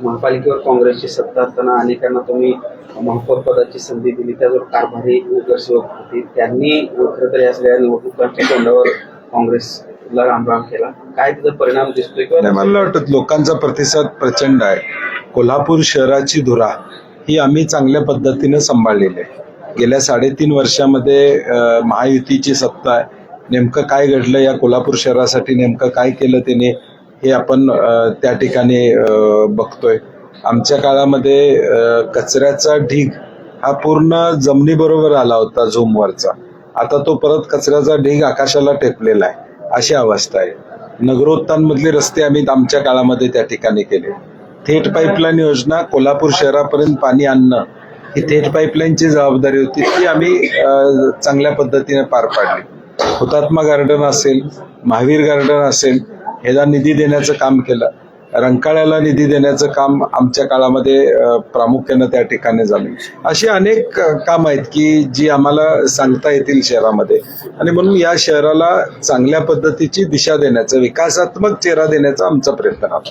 महापालिकेवर काँग्रेसची सत्ता असताना अनेकांना तुम्ही महापौर पदाची संधी दिली त्यावर कारभारी नगरसेवक होते. त्यांनी खरं तर या सगळ्या निवडणुकांच्या तोंडावर काँग्रेसला रामराम केला. काय त्याचा परिणाम दिसतोय किंवा मला वाटत लोकांचा प्रतिसाद प्रचंड आहे. कोल्हापूर शहराची धुरा ही आम्ही चांगल्या पद्धतीनं सांभाळलेली आहे. गेल्या साडेतीन वर्षामध्ये महायुतीची सत्ता आहे. नेमकं काय घडलं या कोल्हापूर शहरासाठी नेमकं काय केलं त्याने? हे आपण त्या ठिकाणी बघतोय. आमच्या काळामध्ये कचऱ्याचा ढीग हा पूर्ण जमिनीबरोबर आला होता झूमवरचा. आता तो परत कचऱ्याचा ढीग आकाशाला टेपलेला आहे अशी अवस्था आहे. नगरोत्थानमधले रस्ते आम्ही आमच्या काळामध्ये त्या ठिकाणी केले. थेट पाईपलाईन योजना कोल्हापूर शहरापर्यंत पाणी आणणं ही थेट पाईपलाईनची जबाबदारी होती ती आम्ही चांगल्या पद्धतीने पार पाडली. हुतात्मा गार्डन असेल महावीर गार्डन असेल ह्याला निधी देण्याचं काम केलं. रंकाळ्याला निधी देण्याचं काम आमच्या काळामध्ये प्रामुख्यानं त्या ठिकाणी झालं. अशी अनेक काम आहेत की जी आम्हाला सांगता येतील शहरामध्ये. आणि म्हणून या शहराला चांगल्या पद्धतीची दिशा देण्याचं विकासात्मक चेहरा देण्याचा आमचा प्रयत्न राहतो.